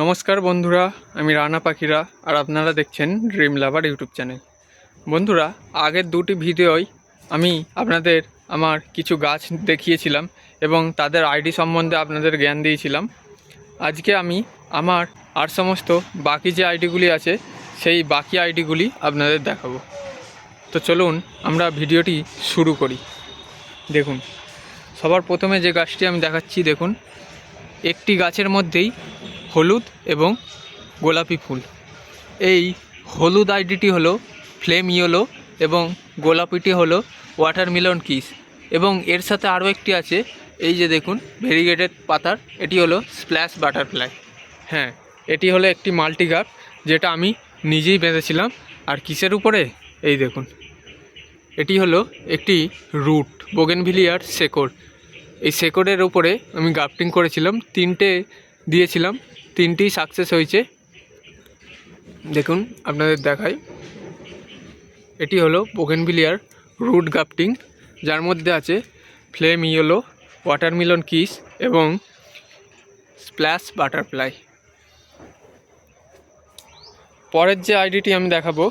নমস্কার বন্ধুরা, আমি রানা পাখিরা আর আপনারা দেখছেন ড্রিম লাভার ইউটিউব চ্যানেল। বন্ধুরা, আগের দুটি ভিডিওয় আমি আপনাদের আমার কিছু গাছ দেখিয়েছিলাম এবং তাদের আইডি সম্বন্ধে আপনাদের জ্ঞান দিয়েছিলাম। আজকে আমি আমার আর সমস্ত বাকি যে আইডিগুলি আছে, সেই বাকি আইডিগুলি আপনাদের দেখাবো। তো চলুন, আমরা ভিডিওটি শুরু করি। দেখুন, সবার প্রথমে যে গাছটি আমি দেখাচ্ছি, দেখুন, একটি গাছের মধ্যেই হলুদ এবং গোলাপি ফুল। এই হলুদ আইডিটি হলো ফ্লেম ইয়েলো এবং গোলাপিটি হলো ওয়াটারমেলন কিস। এবং এর সাথে আরও একটি আছে, এই যে দেখুন, ভেরিগেটেড পাতার, এটি হলো স্প্ল্যাশ বাটারফ্লাই। হ্যাঁ এটি হলো একটি মাল্টিগাপ, যেটা আমি নিজেই বেঁধেছিলাম। আর কিসের উপরে? এই দেখুন, এটি হলো একটি রুট, বোগেনভিলিয়ার শেকড়। এই শেকড়ের উপরে আমি গ্রাফটিং করেছিলাম, তিনটে দিয়েছিলাম। তিনটি সাকসেস হয়েছে। দেখুন, আপনাদের দেখাই। এটি হলো বোগেনভিলিয়ার রুট গ্রাফটিং যার মধ্যে আছে ফ্লেম ইয়েলো ওয়াটারমেলন কিস এবং স্প্ল্যাশ বাটারফ্লাই পরের যে আইডিটি আমি দেখাবো,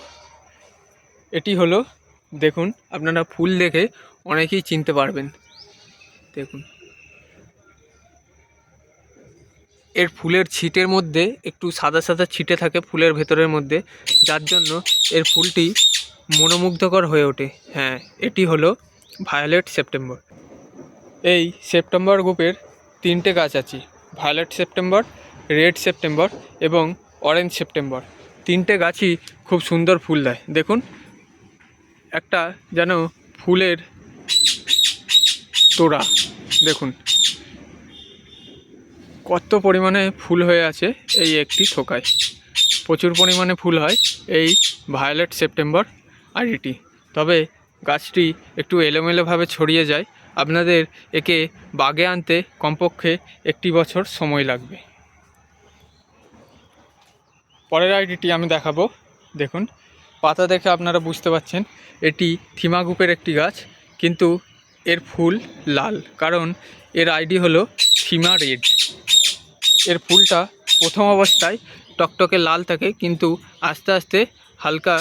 এটি হলো, দেখুন, আপনারা ফুল দেখে অনেকেই চিনতে পারবেন। দেখুন। এর ফুলের ছিটের মধ্যে একটু সাদা সাদা ছিটে থাকে ফুলের ভেতরের মধ্যে, যার জন্য এর ফুলটি মনোমুগ্ধকর হয়ে ওঠে। হ্যাঁ এটি হলো ভায়োলেট সেপ্টেম্বর এই সেপ্টেম্বর গ্রুপের তিনটে গাছ আছে ভায়োলেট সেপ্টেম্বর রেড সেপ্টেম্বর এবং অরেঞ্জ সেপ্টেম্বর তিনটে গাছই খুব সুন্দর ফুল দেয়। দেখুন, একটা যেন ফুলের তোড়া। দেখুন কত পরিমাণে ফুল হয়ে আছে এই একটি থোকায়। প্রচুর পরিমাণে ফুল হয় এই ভায়োলেট সেপ্টেম্বর আইডিটি তবে গাছটি একটু এলোমেলোভাবে ছড়িয়ে যায়। আপনাদের একে বাগে আনতে কমপক্ষে একটি বছর সময় লাগবে। পরের আইডিটি আমি দেখাবো। দেখুন, পাতা দেখে আপনারা বুঝতে পাচ্ছেন, এটি থিমা গ্রুপের একটি গাছ, কিন্তু এর ফুল লাল, কারণ এর আইডি হলো থিমা রেড। এর ফুলটা প্রথম অবস্থায় টকটকে লাল থাকে, কিন্তু আস্তে আস্তে হালকা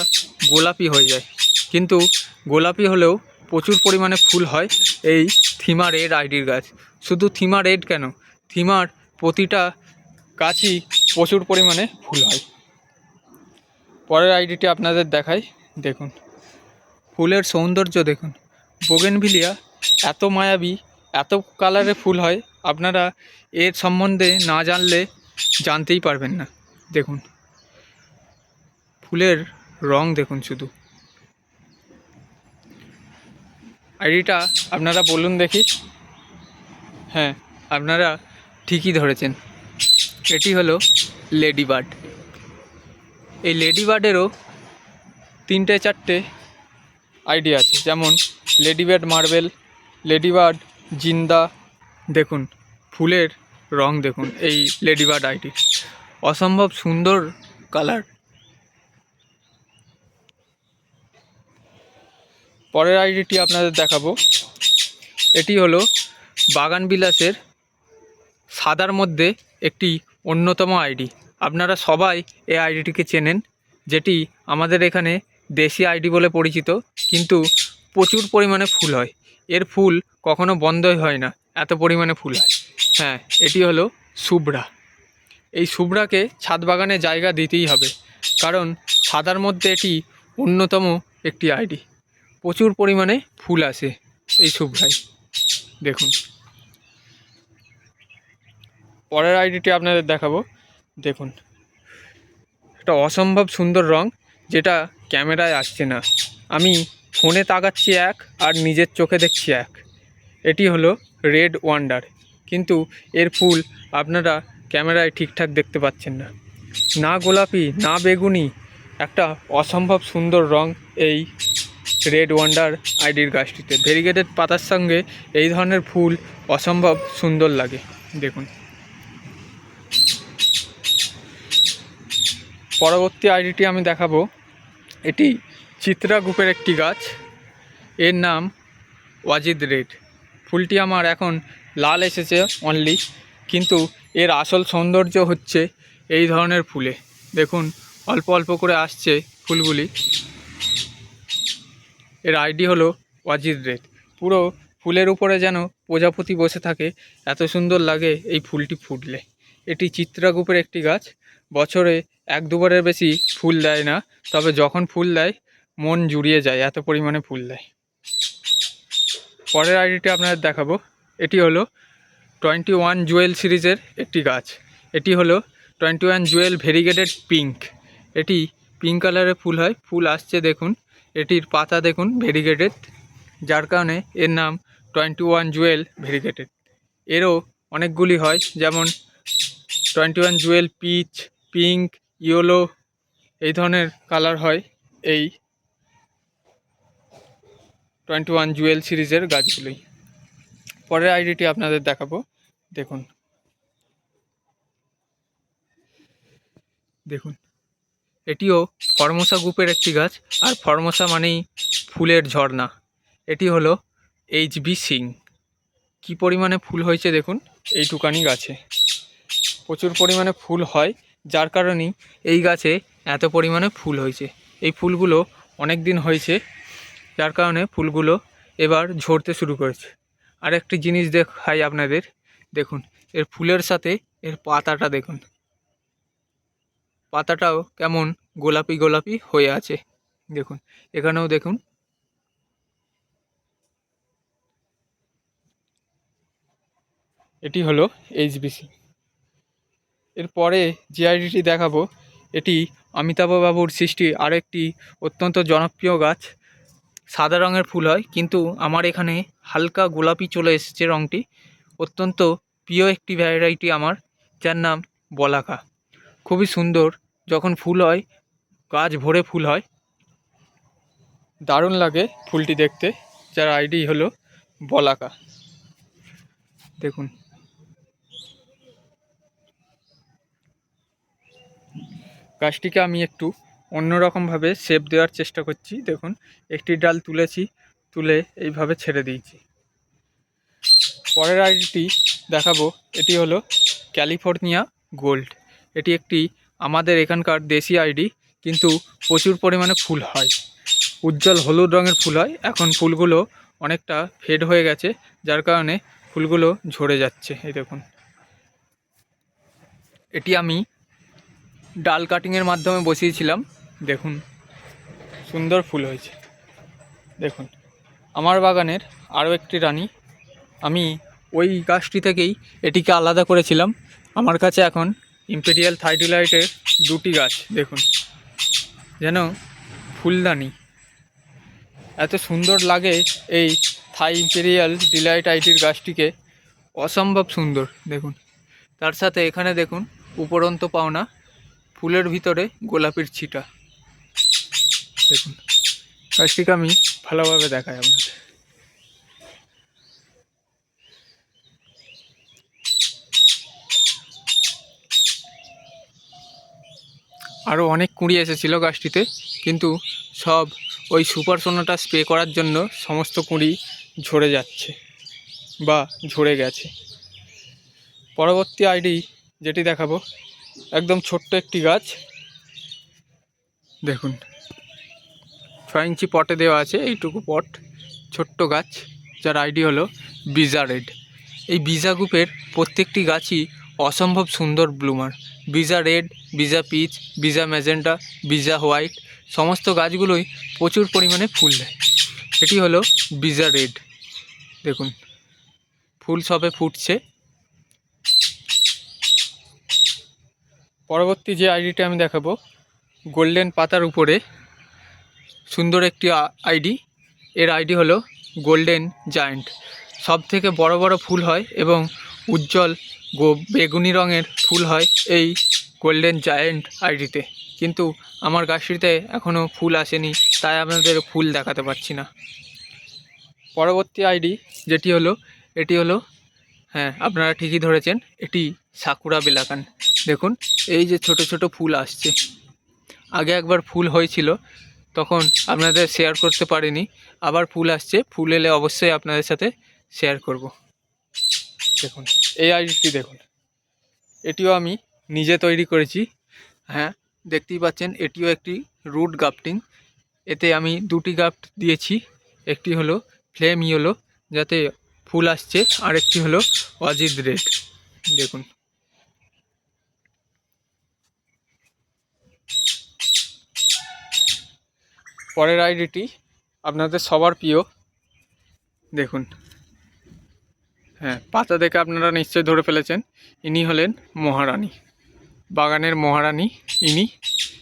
গোলাপি হয়ে যায়। কিন্তু গোলাপি হলেও প্রচুর পরিমাণে ফুল হয় এই থিমা রেড আইডির গাছ। শুধু থিমা রেড কেন? থিমার প্রতিটা গাছই প্রচুর পরিমাণে ফুল হয়। পরের আইডিটি আপনাদের দেখাই, দেখুন। ফুলের সৌন্দর্য দেখুন। বোগেনভিলিয়া এত মায়াবী, এত কালারে ফুল হয় আপনারা এর সম্বন্ধে না জানলে জানতেই পারবেন না। দেখুন। ফুলের রং দেখুন শুধু। আইডিটা আপনারা বলুন দেখি। হ্যাঁ আপনারা ঠিকই ধরেছেন। এটি হলো লেডি বার্ড। এই লেডি বার্ডেরও তিনটে চারটে আইডিয়া আছে। যেমন lady bird marble, lady bird, জিন্দা দেখুন, ফুলের রং দেখুন, এই লেডি বার্ড আইডি অসম্ভব সুন্দর কালার পরের আইডিটি আপনাদের দেখাবো। এটি হলো বাগান বিলাসের সাদার মধ্যে একটি অন্যতম আইডি আপনারা সবাই এই আইডিটিকে চেনেন, যেটি আমাদের এখানে দেশি আইডি বলে পরিচিত, কিন্তু প্রচুর পরিমাণে ফুল হয়। এর ফুল কখনো বন্ধই হয় না। এত পরিমাণে ফুল হয়। হ্যাঁ এটি হলো শুভ্রা। এই শুভ্রাকে ছাদ বাগানে জায়গা দিতেই হবে। কারণ সাদার মধ্যে এটি অন্যতম একটি আইডি। প্রচুর পরিমাণে ফুল আসে এই শুভ্রায়। দেখুন। পরের আইডিটি আপনাদের দেখাবো। দেখুন। একটা অসম্ভব সুন্দর রং, যেটা ক্যামেরায় আসছে না। আমি ফোনে তাকাচ্ছি এক আর নিজের চোখে দেখছি এক। এটি হলো রেড ওয়ান্ডার। কিন্তু এর ফুল আপনারা ক্যামেরায় ঠিকঠাক দেখতে পাচ্ছেন না। না গোলাপি, না বেগুনি, একটা অসম্ভব সুন্দর রং এই রেড ওয়ান্ডার আইডির গাছটিতে। ভেরিগেটেড পাতার সঙ্গে এই ধরনের ফুল অসম্ভব সুন্দর লাগে। দেখুন। পরবর্তী আইডিটি আমি দেখাবো। এটি চিত্রা গ্রুপের একটি গাছ। এর নাম ওয়াজিদ রেড। ফুলটি আমার এখন লাল এসেছে অনলি কিন্তু এর আসল সৌন্দর্য হচ্ছে এই ধরনের ফুলে। দেখুন, অল্প অল্প করে আসছে ফুলগুলি। এর আইডি হলো ওয়াজিদ রেড। পুরো ফুলের উপরে যেন প্রজাপতি বসে থাকে, এত সুন্দর লাগে এই ফুলটি ফুটলে। এটি চিত্রাগুপের একটি গাছ। বছরে এক দুবারের বেশি ফুল দেয় না, তবে যখন ফুল দেয়, মন জুড়িয়ে যায়, এত পরিমাণে ফুল দেয়। পরের আইডিটি আপনাদের দেখাবো। এটি হলো টোয়েন্টি ওয়ান জুয়েল সিরিজের একটি গাছ। এটি হলো twenty one jewel variegated pink এটি পিঙ্ক কালারের ফুল হয়। ফুল আসছে দেখুন। এটির পাতা দেখুন ভেরিগেটেড যার কারণে এর নাম টোয়েন্টি ওয়ান জুয়েল ভেরিগেটেড এরও অনেকগুলি হয়। যেমন twenty one jewel peach pink yellow এই ধরনের কালার হয় এই টোয়েন্টি ওয়ান জুয়েল সিরিজের গাছগুলোই। পরের আইডিটি আপনাদের দেখাবো। দেখুন। দেখুন। এটিও ফর্মোসা গ্রুপের একটি গাছ, আর ফর্মোসা মানেই ফুলের ঝর্ণা। এটি হলো এইচ বি সিং। কী পরিমাণে ফুল হয়েছে দেখুন, এইটুকানি গাছে। প্রচুর পরিমাণে ফুল হয়, যার কারণেই এই গাছে এত পরিমাণে ফুল হয়েছে। এই ফুলগুলো অনেক দিন হয়েছে যার কারণে ফুলগুলো এবার ঝরতে শুরু করেছে। আর একটি জিনিস দেখাই আপনাদের। দেখুন, এর ফুলের সাথে এর পাতাটা দেখুন। পাতাটাও কেমন গোলাপি গোলাপি হয়ে আছে। দেখুন, এখানেও দেখুন। এটি হলো এইচবিসি। এরপরে যে আইডিটি দেখাবো। এটি অমিতাভ বাবুর সৃষ্টি আরেকটি অত্যন্ত জনপ্রিয় গাছ। সাদা রঙের ফুল হয়, কিন্তু আমার এখানে হালকা গোলাপি চলে এসেছে রঙটি। অত্যন্ত প্রিয় একটি ভ্যারাইটি আমার, যার নাম বলাকা। খুবই সুন্দর, যখন ফুল হয়, গাছ ভরে ফুল হয়। দারুণ লাগে ফুলটি দেখতে, যার আইডি হলো বলাকা। দেখুন। গাছটিকে আমি একটু অন্যরকমভাবে শেপ দেওয়ার চেষ্টা করছি। দেখুন, একটি ডাল তুলেছি, তুলে এইভাবে ছেড়ে দিয়েছি। পরের আইডিটি দেখাবো, এটি হলো ক্যালিফোর্নিয়া গোল্ড। এটি একটি আমাদের এখানকার দেশি আইডি কিন্তু প্রচুর পরিমাণে ফুল হয়। উজ্জ্বল হলুদ রঙের ফুল হয়। এখন ফুলগুলো অনেকটা ফেড হয়ে গেছে, যার কারণে ফুলগুলো ঝরে যাচ্ছে। এই দেখুন। এটি আমি ডাল কাটিংয়ের মাধ্যমে বসিয়েছিলাম। দেখুন, সুন্দর ফুল হয়েছে। দেখুন, আমার বাগানের আরও একটি রানী। আমি ওই গাছটি থেকেই এটিকে আলাদা করেছিলাম। আমার কাছে এখন ইম্পেরিয়াল থাইডিলাইটের দুটি গাছ, দেখুন। যেন ফুলদানি। এত সুন্দর লাগে এই থাই ইম্পেরিয়াল ডিলাইট আইটির গাছটিকে। অসম্ভব সুন্দর, দেখুন। তার সাথে এখানে দেখুন, উপরন্ত পাওনা ফুলের ভিতরে গোলাপির ছিটা। দেখুন। গাছটিকে আমি ভালোভাবে দেখাই আপনাদের। আরও অনেক কুঁড়ি এসেছিল গাছটিতে, কিন্তু সব ওই সুপার সোনাটা স্প্রে করার জন্য সমস্ত কুঁড়ি ঝরে যাচ্ছে বা ঝরে গেছে। পরবর্তী আইডি যেটি দেখাবো, একদম ছোট্ট একটি গাছ। দেখুন। ছয় ইঞ্চি পটে দেওয়া আছে, এইটুকু পট, ছোট্ট গাছ, যার আইডি হলো বিজা রেড এই বিজা গ্রুপের প্রত্যেকটি গাছই অসম্ভব সুন্দর ব্লুমার বিজা রেড বিজা পিচ বিজা ম্যাজেন্টা বিজা হোয়াইট সমস্ত গাছগুলোই প্রচুর পরিমাণে ফুল দেয়। এটি হলো বিজা রেড দেখুন, ফুল সবে ফুটছে। পরবর্তী যে আইডিটা আমি দেখাবো গোল্ডেন পাতার উপরে সুন্দর একটি আইডি। এর আইডি হলো গোল্ডেন জায়েন্ট। সব থেকে বড় বড় ফুল হয় এবং উজ্জ্বল বেগুনি রঙের ফুল হয় এই গোল্ডেন জায়েন্ট আইডিতে। কিন্তু আমার গাছটিতে এখনও ফুল আসেনি, তাই আপনাদের ফুল দেখাতে পারছি না। পরবর্তী আইডি যেটি হলো, এটি হলো হ্যাঁ আপনারা ঠিকই ধরেছেন, এটি সাকুরা বেলাকান। দেখুন, এই যে ছোট ছোট ফুল আসছে। আগে একবার ফুল হয়েছিল তখন আপনাদের শেয়ার করতে পারিনি। আবার ফুল আসছে, ফুল এলে অবশ্যই আপনাদের সাথে শেয়ার করব। দেখুন, এই আইডিটি দেখুন। এটিও আমি নিজে তৈরি করেছি। হ্যাঁ দেখতেই পাচ্ছেন, এটিও একটি রুট গাফটিং এতে আমি দুটি গাফট দিয়েছি। একটি হলো ফ্লেম ইয়েলো যাতে ফুল আসছে আর একটি হলো অজিদ রেড দেখুন পরের আইডিটি আপনাদের সবার প্রিয়। দেখুন। হ্যাঁ পাতা দেখে আপনারা নিশ্চয়ই ধরে ফেলেছেন। ইনি হলেন মহারানী। বাগানের মহারানী ইনি,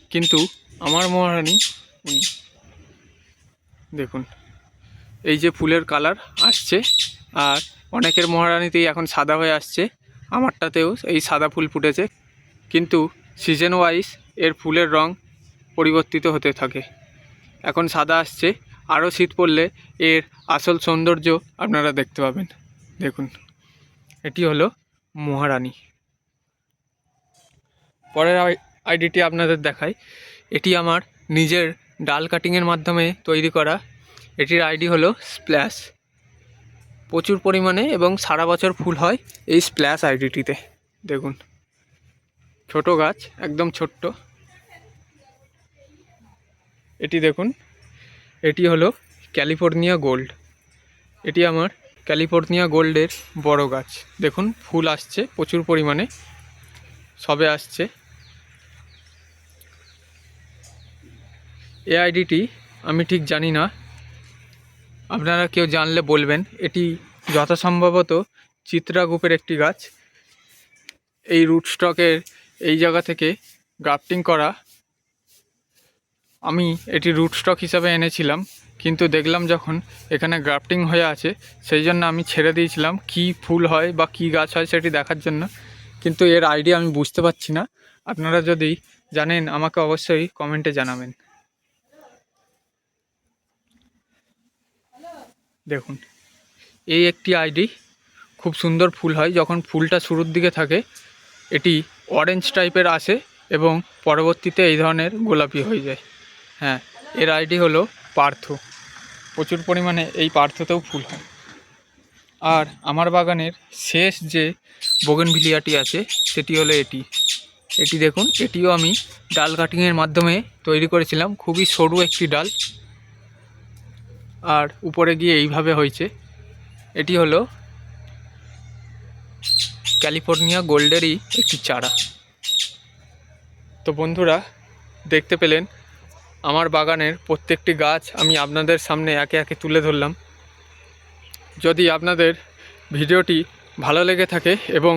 কিন্তু আমার মহারানী উনি। দেখুন, এই যে ফুলের কালার আসছে, আর অনেকের মহারানীতেই এখন সাদা হয়ে আসছে। আমারটাতেও এই সাদা ফুল ফুটেছে। কিন্তু সিজন ওয়াইজ এর ফুলের রং পরিবর্তিত হতে থাকে। এখন সাদা আসছে। আরও শীত পড়লে এর আসল সৌন্দর্য আপনারা দেখতে পাবেন। দেখুন, এটি হলো মহারানী। পরের আই- আইডিটি আপনাদের দেখাই। এটি আমার নিজের ডাল কাটিংয়ের মাধ্যমে তৈরি করা। এটির আইডি হলো স্প্ল্যাশ। প্রচুর পরিমাণে এবং সারা বছর ফুল হয় এই স্প্ল্যাশ আইডিটিতে। দেখুন, ছোট গাছ, একদম ছোট্ট। এটি দেখুন। এটি হলো ক্যালিফোর্নিয়া গোল্ড। এটি আমার ক্যালিফোর্নিয়া গোল্ডের বড় গাছ। দেখুন, ফুল আসছে প্রচুর পরিমাণে। সবে আসছে। এ আইডিটি আমি ঠিক জানি না। আপনারা কেউ জানলে বলবেন, এটি যথাসম্ভবত চিত্রা গ্রুপের একটি গাছ। এই রুট স্টকের এই জায়গা থেকে গ্রাফটিং করা আমি এটি রুট স্টক হিসাবে এনেছিলাম, কিন্তু দেখলাম যখন এখানে গ্রাফটিং হয়ে আছে, সেই জন্য আমি ছেড়ে দিয়েছিলাম কি ফুল হয় বা কি গাছ হয় সেটি দেখার জন্য। কিন্তু এর আইডিয়া আমি বুঝতে পারছি না। আপনারা যদি জানেন, আমাকে অবশ্যই কমেন্টে জানাবেন। দেখুন, এই একটি আইডি খুব সুন্দর ফুল হয়। যখন ফুলটা শুরুর দিকে থাকে, এটি অরেঞ্জ টাইপের আসে এবং পরবর্তীতে এই ধরনের গোলাপি হয়ে যায়। হ্যাঁ এর আইডি হলো পার্থ। প্রচুর পরিমাণে এই পার্থতেও ফুল হয়। আর আমার বাগানের শেষ যে বোগেনভিলিয়াটি আছে, সেটি হলো এটি। এটি দেখুন, এটিও আমি ডাল কাটিংয়ের মাধ্যমে তৈরি করেছিলাম। খুবই সরু একটি ডাল। আর উপরে গিয়ে এইভাবে হয়েছে। এটি হলো ক্যালিফোর্নিয়া গোল্ডেরই একটি চারা। তো বন্ধুরা, দেখতে পেলেন আমার বাগানের প্রত্যেকটি গাছ আমি আপনাদের সামনে একে একে তুলে ধরলাম। যদি আপনাদের ভিডিওটি ভালো লেগে থাকে এবং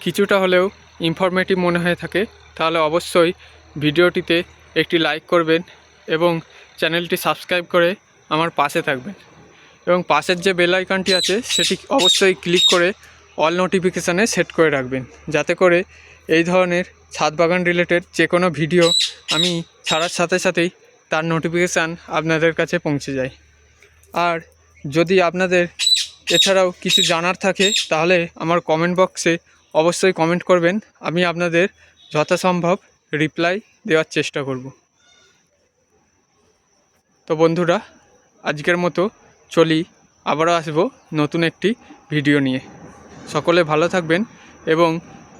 কিছুটা হলেও ইনফরমেটিভ মনে হয়ে থাকে, তাহলে অবশ্যই ভিডিওটিতে একটি লাইক করবেন এবং চ্যানেলটি সাবস্ক্রাইব করে আমার পাশে থাকবেন। এবং পাশের যে বেল আইকনটি আছে, সেটি অবশ্যই ক্লিক করে অল নোটিফিকেশানে সেট করে রাখবেন। যাতে করে এই ধরনের ছাদ বাগান রিলেটেড যে কোনো ভিডিও আমি ছাড়ার সাথে সাথেই তার নোটিফিকেশান আপনাদের কাছে পৌঁছে যায়। আর যদি আপনাদের এছাড়াও কিছু জানার থাকে, তাহলে আমার কমেন্ট বক্সে অবশ্যই কমেন্ট করবেন। আমি আপনাদের যথাসম্ভব রিপ্লাই দেওয়ার চেষ্টা করব। তো বন্ধুরা, আজকের মতো চলি, আবারও আসব নতুন একটি ভিডিও নিয়ে। সকলে ভালো থাকবেন এবং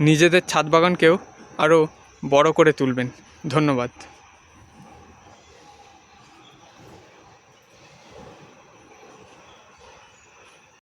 নিজেদের ছাদ বাগানকেও আরও বড় করে তুলবেন। ধন্যবাদ।